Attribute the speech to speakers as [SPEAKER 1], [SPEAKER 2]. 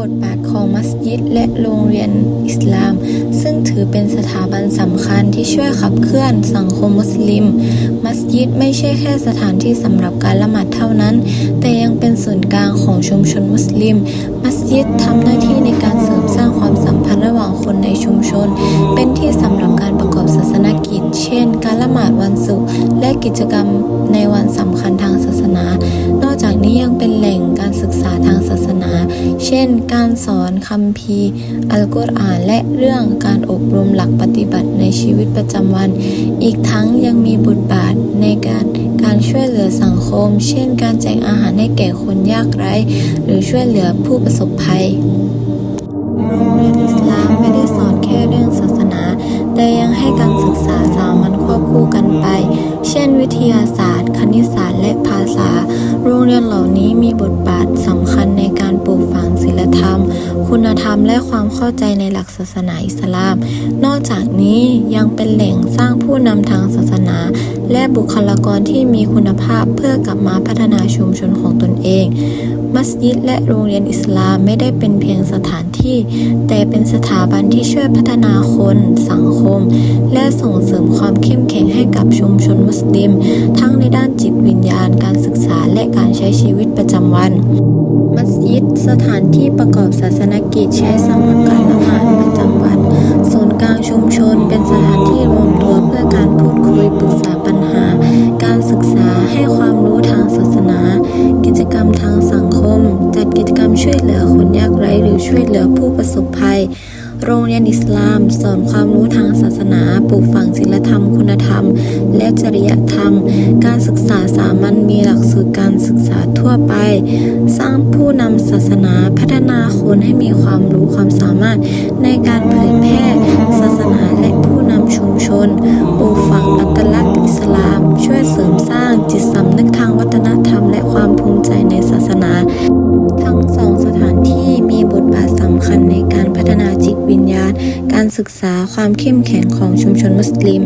[SPEAKER 1] บทบาทของมัสยิดและโรงเรียนอิสลาม ซึ่งถือเป็นสถาบันสำคัญที่ช่วยขับเคลื่อนสังคมมุสลิม มัสยิดไม่ใช่แค่สถานที่สำหรับการละหมาดเท่านั้น แต่ยังเป็นศูนย์กลางของชุมชนมุสลิม มัสยิดทำหน้าที่ในการเสริมสร้างความสัมพันธ์ระหว่างคนในชุมชน เป็นที่สำหรับการประกอบศาสนกิจ เช่น การละหมาดวันศุกร์และกิจกรรมในวันสำคัญทางศาสนา นอกจากนี้ยังเป็นแหล่งการศึกษาทาง เช่น การสอนคัมภีอัลกุรอานและเรื่องการอบรมหลักปฏิบัติในชีวิตประจำวัน อีกทั้งยังมีบทบาทในการการช่วยเหลือสังคม เช่น การแจกอาหารให้แก่คนยากไร้ หรือช่วยเหลือผู้ประสบภัยโรงเรียนอิสลามไม่ได้สอนแค่เรื่องศาสนา แต่ยังให้การศึกษาสามัญควบคู่กันไป เช่น วิทยาศาสตร์ คณิตศาสตร์ และภาษา โรงเรียนเหล่านี้มีบทบาทสำคัญ ธรรม คุณธรรมและความเข้าใจในหลักศาสนาอิสลาม นอกจากนี้ยังเป็นแหล่งสร้างผู้นำทางศาสนา และบุคลากรที่มีคุณภาพเพื่อกลับมาพัฒนาชุมชนของตนเอง มัสยิดและโรงเรียนอิสลามไม่ได้เป็นเพียงสถานที่ แต่เป็นสถาบันที่ช่วยพัฒนาคน สังคม และส่งเสริมความเข้มแข็งให้กับชุมชนมุสลิม ทั้งในด้านจิตวิญญาณการศึกษาและการใช้ชีวิตประจำวัน สถานที่ประกอบศาสนกิจใช้สำหรับการละหมาดประจำวันศูนย์กลางชุมชนเป็นสถานที่รวมตัวเพื่อการพูดคุยปรึกษาปัญหา การศึกษาให้ความรู้ทางศาสนา กิจกรรมทาง ช่วยเหลือคนยากไร้หรือช่วยเหลือผู้ประสบภัย โรงเรียนอิสลาม สอนความรู้ทางศาสนาปลูกฝังศีลธรรม คุณธรรม และจริยธรรม การศึกษาสามัญมีหลักสูตรการศึกษาทั่วไป สร้างผู้นำศาสนาพัฒนาคนให้มีความรู้ความสามารถในการเผยแพร่ศาสนาและผู้นำชุมชนปลูกฝังอัตลักษณ์อิสลาม ช่วยเสริมสร้างจิตสำนึกทางวัฒนธรรมและความ วิญญาณ การศึกษาความเข้มแข็งของชุมชนมุสลิม